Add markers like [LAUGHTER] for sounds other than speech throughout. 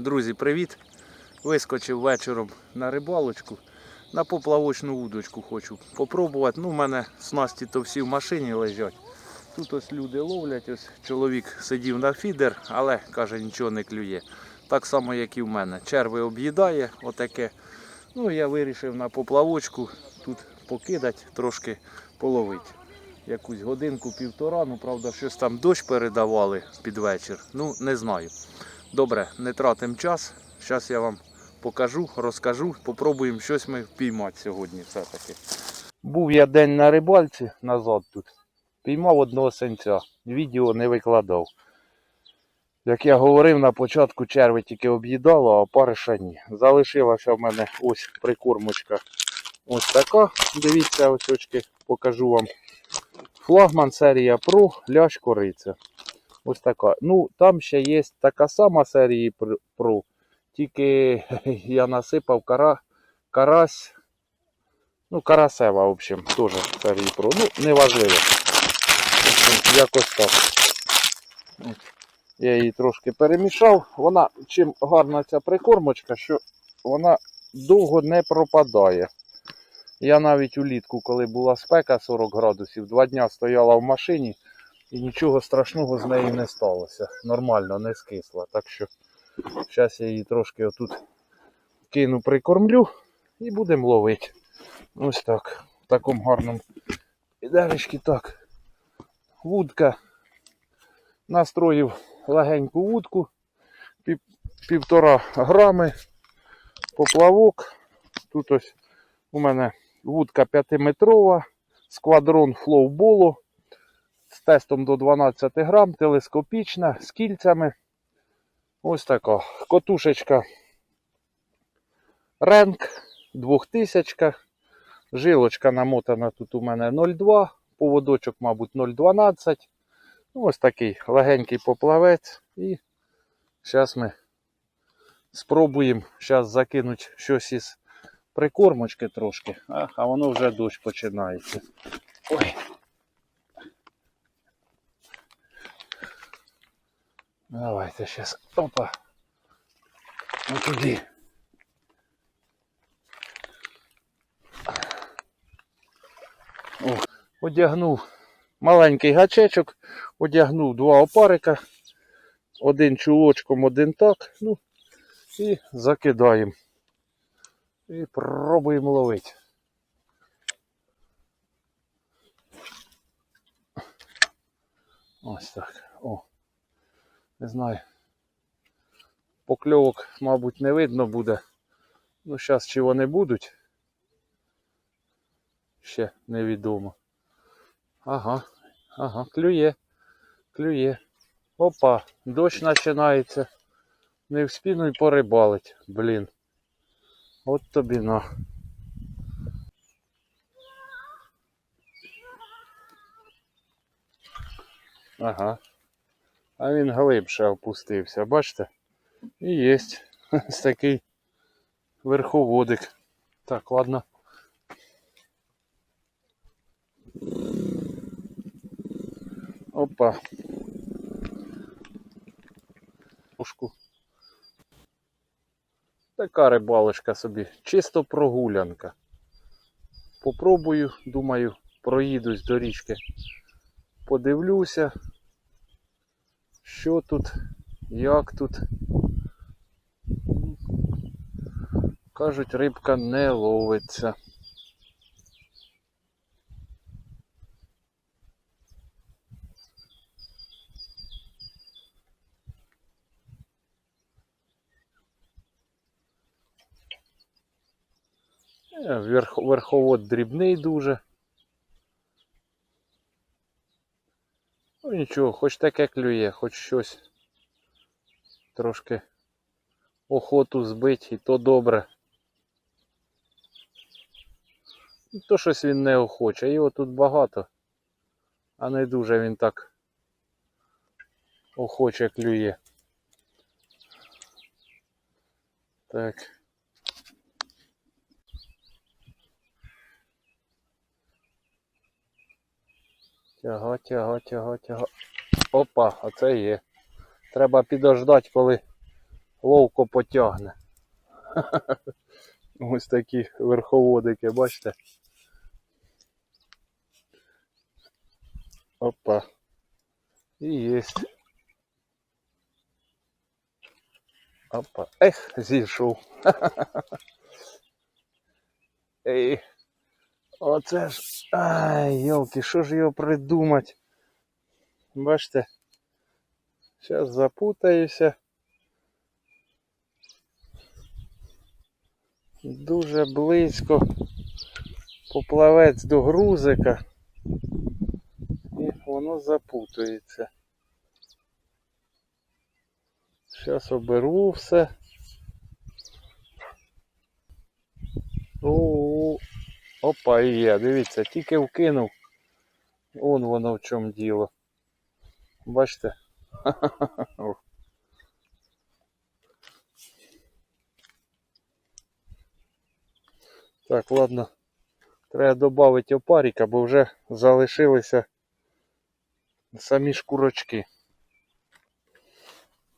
Друзі, привіт! Вискочив вечором на рибалочку. На поплавочну удочку хочу попробувати. Ну, у мене снасті то всі в машині лежать. Тут ось люди ловлять, ось чоловік сидів на фідер, але каже, нічого не клює. Так само, як і в мене. Черви об'їдає, отаке. Ну, я вирішив на поплавочку тут покидати, трошки половити. Якусь годинку, півтора. Ну, правда, щось там дощ передавали під вечір. Ну, не знаю. Добре, не тратимо час. Зараз я вам покажу, розкажу, попробуємо щось ми впіймати сьогодні все-таки. Був я день на рибальці назад тут. Піймав одного сенця. Відео не викладав. Як я говорив, на початку черви тільки об'їдало, а париша ні. Залишилася в мене ось прикормочка. Ось така. Дивіться, ось очки покажу вам. Флагман серія Pro, лящ кориця. Ось така. Ну, там ще є така сама серії Пр- Pro. Тільки [LAUGHS] я насипав кара, карась. Ну, карасева, в общем, теж серії Pro. Ну, неважливо. Якось так. Я її трошки перемішав. Вона чим гарна ця прикормочка, що вона довго не пропадає. Я навіть улітку, коли була спека 40 градусів, два дня стояла в машині і нічого страшного з нею не сталося. Нормально, не скисла. Так що зараз я її трошки отут кину, прикормлю і будемо ловити. Ось так. В такому гарному підеречці так. Вудка. Настроїв легеньку вудку. Пів, півтора грами. Поплавок. Тут ось у мене вудка 5-метрова. Сквадрон флоуболу з тестом до 12 грам, телескопічна, з кільцями. Ось така. Котушечка Ренк 2000. Жилочка намотана тут у мене 0,2, поводочок, мабуть, 0,12. Ну, ось такий легенький поплавець. І зараз ми спробуємо зараз закинути щось із прикормочки трошки. А, а воно вже дощ починається. Ой. Давайте зараз. Опа. Отуди. О, одягнув маленький гачечок, одягнув два опарика. Один чулочком, один так. Ну, і закидаємо. І пробуємо ловити. Ось так. О. Не знаю. Покльовок, мабуть, не видно буде. Ну, зараз чи вони будуть. Ще невідомо. Ага, ага, клює. Клює. Опа, дощ починається. Не в спину й порибалить. Блін. От тобі на. Ага. А він глибше опустився, бачите? І є [LAUGHS] ось такий верховодик. Так, ладно. Опа. Пушку. Така рибалочка собі, чисто прогулянка. Попробую, думаю, проїдусь до річки. Подивлюся, що тут, як тут. Кажуть, рибка не ловиться. Е, Верх, верховод дрібний дуже. Ну нічого, хоч таке клює, хоч щось. Трошки охоту збить, і то добре. То щось він не охоче. Його тут багато. А не дуже він так охоче клює. Так. Тяга, тяга, тяга, тяга. Опа, а це є. Треба підождати, коли ловко потягне. [LAUGHS] Ось такі верховодики, бачите? Опа. І єсть. Опа. Ех, зійшов. [LAUGHS] Ей. Оце ж. Ай, йолки, що ж його придумать? Бачите? Зараз запутаюся. Дуже близько поплавець до грузика. І воно запутується. Зараз оберу все. О, опа, і є, дивіться, тільки вкинув. Вон воно в чому діло. Бачите? [LAUGHS] Так, ладно. Треба додати опаріка, бо вже залишилися самі шкурочки.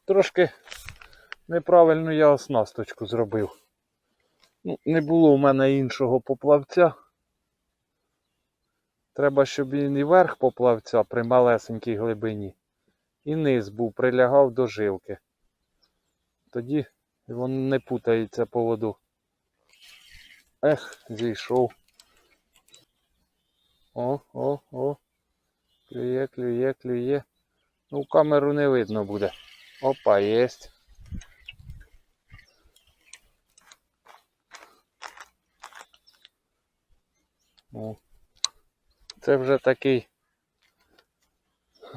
Трошки неправильно я оснасточку зробив. Ну, не було у мене іншого поплавця. Треба, щоб він і верх поплавця при малесенькій глибині, і низ був, прилягав до жилки. Тоді він не путається по воду. Ех, зійшов. О, о, о. Клює, клює, клює. Ну, камеру не видно буде. Опа, єсть. О. Це вже такий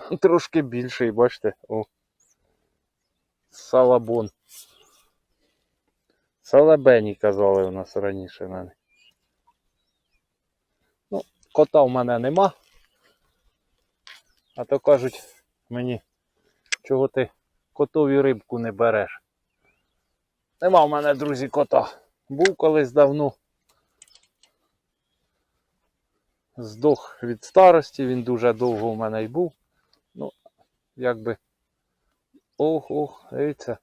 [LAUGHS] трошки більший, бачите? О. Салабон. Салабені казали у нас раніше них. Ну, кота в мене нема. А то кажуть мені, чого ти котові рибку не береш. Нема в мене, друзі, кота. Був колись давно. Здох від старості, він дуже довго в мене й був. Ну, якби. Ох, ох, дивіться.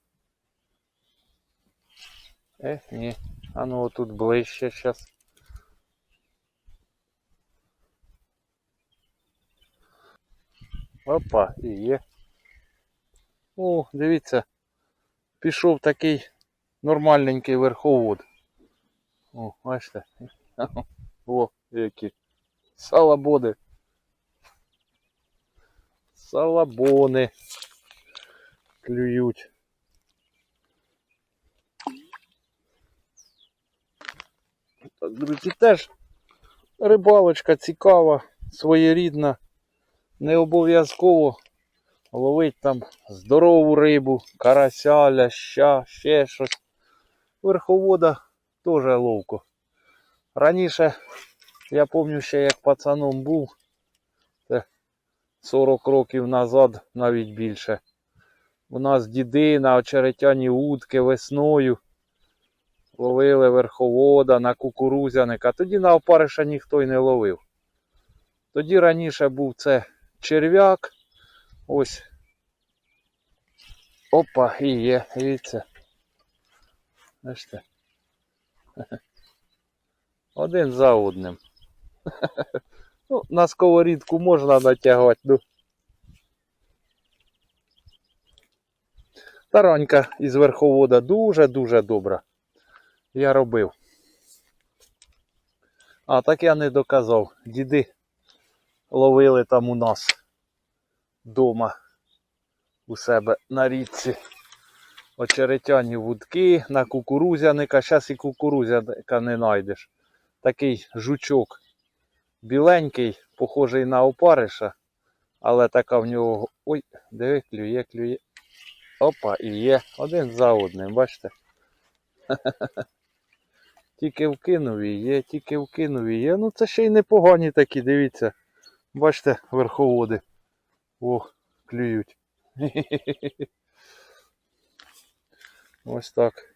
Ех, ні. А ну отут ближче зараз. Опа, і є. О, дивіться. Пішов такий нормальненький верховод. О, бачите? [LAUGHS] О, які. Салабоди. Салабони. Клюють. Друзі, теж рибалочка цікава, своєрідна. Не обов'язково ловить там здорову рибу, карася, ляща, ще щось. Верховода теж ловко. Раніше, я пам'ятаю ще як пацаном був, це 40 років назад, навіть більше. У нас діди на очеретяні утки весною ловили верховода на кукурузяника. Тоді на опариша ніхто й не ловив. Тоді раніше був це черв'як. Ось. Опа, і є, дивіться. Бачите? [LAUGHS] Один за одним. Ну, на сковорідку можна натягувати, ну. Таранька із верховода дуже-дуже добра. Я робив. А так я не доказав. Діди ловили там у нас вдома у себе на річці очеретяні вудки на кукурузяника. Зараз і кукурузяника не знайдеш. Такий жучок біленький, похожий на опариша, але така в нього. Ой, диви, клює, клює. Опа, і є. Один за одним, бачите? [LAUGHS] Тільки вкинув і є, тільки вкинув і є. Ну це ще й непогані такі, дивіться. Бачите, верховоди. О, клюють. [LAUGHS] Ось так.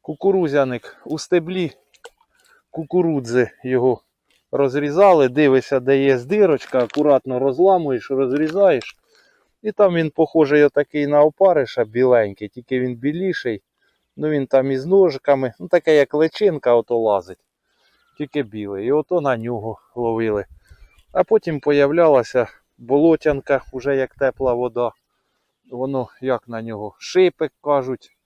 Кукурузяник у стеблі кукурудзи його розрізали, дивишся, де є дирочка, акуратно розламуєш, розрізаєш І там він похожий отакий на опариша біленький, тільки він біліший. Ну він там із ножиками, ну таке як личинка ото лазить. Тільки білий. І ото на нього ловили. А потім появлялася болотянка, уже як тепла вода. Воно як на нього шипик кажуть.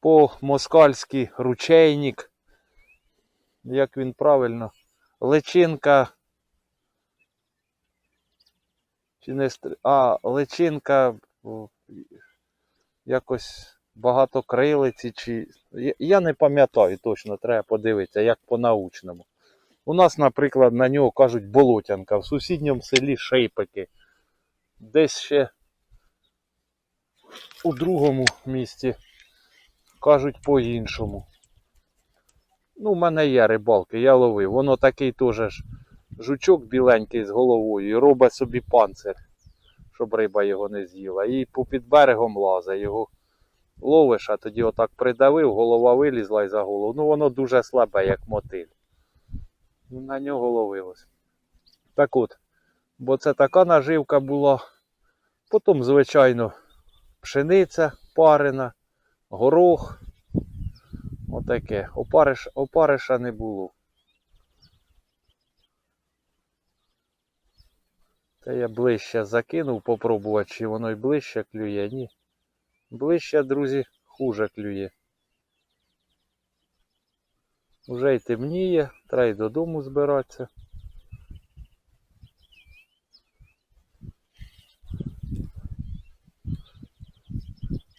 По-москальськи ручейник. Як він правильно? Личинка. Чи не стр... А, личинка якось багатокрилиці, чи. Я- не пам'ятаю точно, треба подивитися, як по-научному. У нас, наприклад, на нього кажуть болотянка, в сусідньому селі шейпики. Десь ще у другому місті кажуть по-іншому. Ну, в мене є рибалки, я ловив. Воно такий теж жучок біленький з головою і робить собі панцир, щоб риба його не з'їла. І попід берегом лазить його ловиш, а тоді отак придавив, голова вилізла і за голову. Ну воно дуже слабе, як мотиль. Ну, На нього ловилось. Так от, бо це така наживка була. Потім, звичайно, пшениця парена, горох. Отаке. Опариш, опариша не було. Та я ближче закинув, попробувати, чи воно й ближче клює. Ні. Ближче, друзі, хуже клює. Уже й темніє, треба й додому збиратися.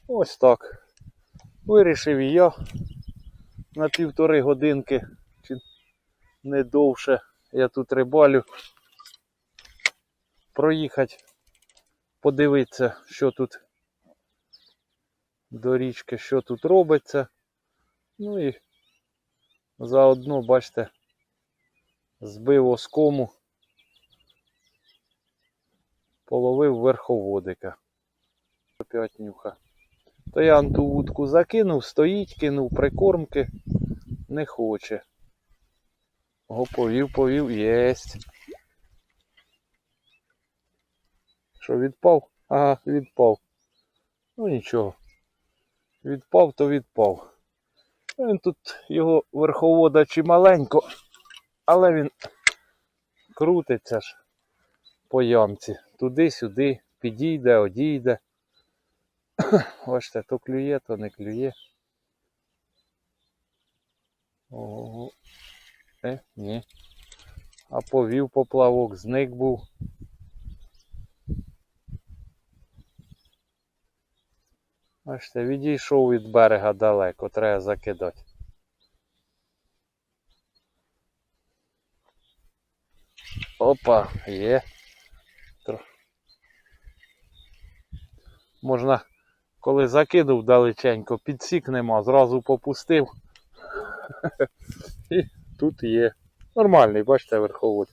Ось так. Вирішив і я на півтори годинки, чи не довше, я тут рибалю. Проїхати, подивитися, що тут до річки, що тут робиться. Ну і заодно, бачите, збив оскому, половив верховодика. Опять нюха. То я ту вудку закинув, стоїть, кинув прикормки, не хоче. Го повів, повів, єсть. Що відпав? Ага, відпав. Ну нічого. Відпав, то відпав. Він тут його верховода чималенько, але він крутиться ж по ямці. Туди-сюди, підійде, одійде. [COUGHS] Бачите, то клює, то не клює. Ого. Е, ні. А повів поплавок, зник був. Бачите, відійшов від берега далеко, треба закидати. Опа, є. Можна, коли закинув далеченько, підсік нема, зразу попустив. [LAUGHS] І тут є. Нормальний, бачите, верховод.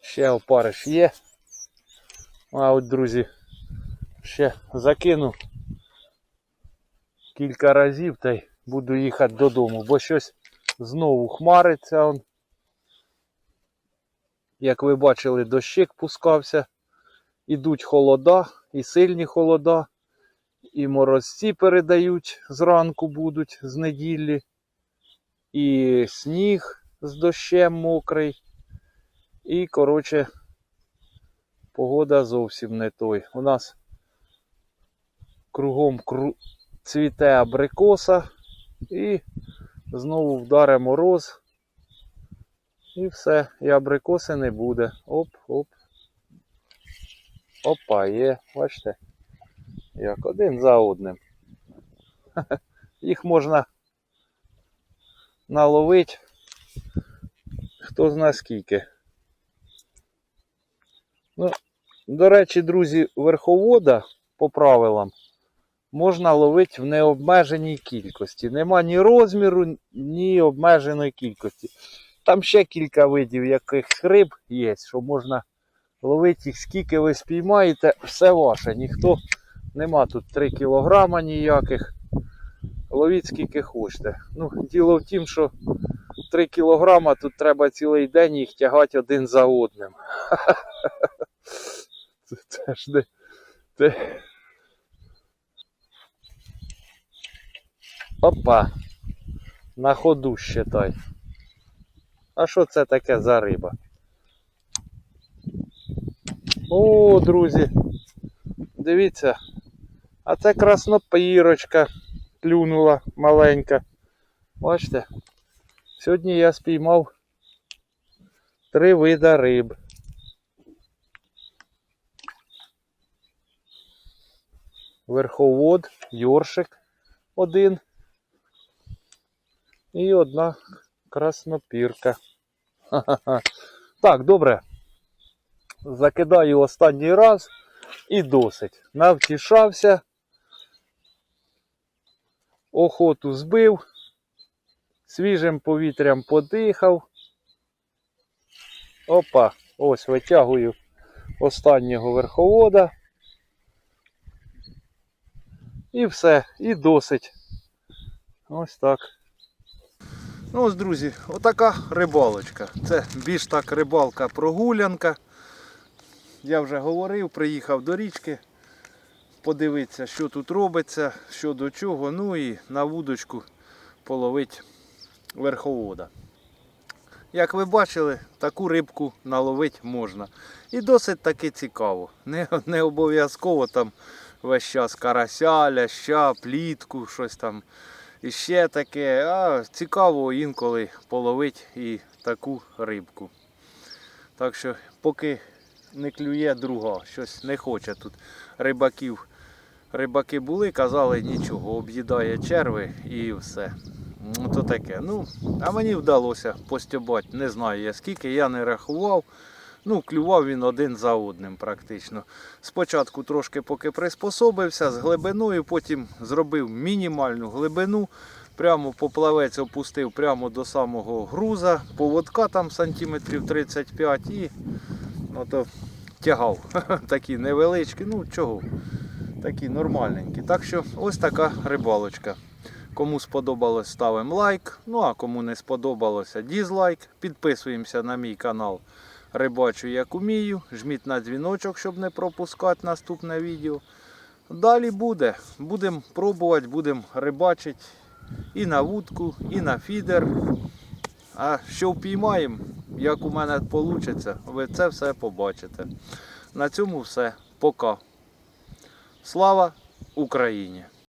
Ще опариш є. А от, друзі, ще закину кілька разів та й буду їхати додому, бо щось знову хмариться. Он. Як ви бачили, дощик пускався. Ідуть холода, і сильні холода, і морозці передають зранку будуть з неділі, і сніг з дощем мокрий. І, коротше, погода зовсім не той. У нас кругом кру... цвіте абрикоса і знову вдаре мороз. І все, і абрикоси не буде. Оп, оп. Опа, є, бачите? Як один за одним. [LAUGHS] Їх можна наловити хто зна скільки. Ну, до речі, друзі, верховода по правилам можна ловити в необмеженій кількості. Нема ні розміру, ні обмеженої кількості. Там ще кілька видів яких риб є, що можна ловити їх, скільки ви спіймаєте, все ваше. Ніхто нема тут 3 кілограма ніяких. Ловіть скільки хочете. Ну, діло в тім, що 3 кілограма тут треба цілий день їх тягати один за одним. [LAUGHS] Це, ж не. Опа. На ходу считай. А що це таке за риба? О, друзі. Дивіться. А це краснопірочка клюнула маленька. Бачите? Сьогодні я спіймав три вида риб. Верховод, йоршик один. І одна краснопірка. [LAUGHS] Так, добре. Закидаю останній раз і досить. Навтішався. Охоту збив. Свіжим повітрям подихав. Опа, ось витягую останнього верховода. І все, і досить. Ось так. Ну ось, друзі, отака рибалочка. Це більш так рибалка прогулянка. Я вже говорив, приїхав до річки. Подивитися, що тут робиться, що до чого. Ну і на вудочку половить верховода. Як ви бачили, таку рибку наловити можна. І досить таки цікаво. Не, не обов'язково там весь час карася, ляща, плітку, щось там іще таке. А цікаво інколи половити і таку рибку. Так що, поки не клює друга, щось не хоче тут рибаків. Рибаки були, казали нічого, об'їдає черви і все. Ну, то таке. Ну, а мені вдалося постюбати, не знаю я скільки, я не рахував. Ну, клював він один за одним практично. Спочатку трошки поки приспособився з глибиною, потім зробив мінімальну глибину. Прямо поплавець опустив прямо до самого груза, поводка там сантиметрів 35 і ото тягав. [LAUGHS] Такі невеличкі, ну чого, такі нормальненькі. Так що ось така рибалочка. Кому сподобалось, ставимо лайк. Ну а кому не сподобалося, дізлайк. Підписуємося на мій канал Рибачу як умію. Жміть на дзвіночок, щоб не пропускати наступне відео. Далі буде. Будемо пробувати, будемо рибачити і на вудку, і на фідер. А що впіймаємо, як у мене вийде, ви це все побачите. На цьому все. Пока. Слава Україні!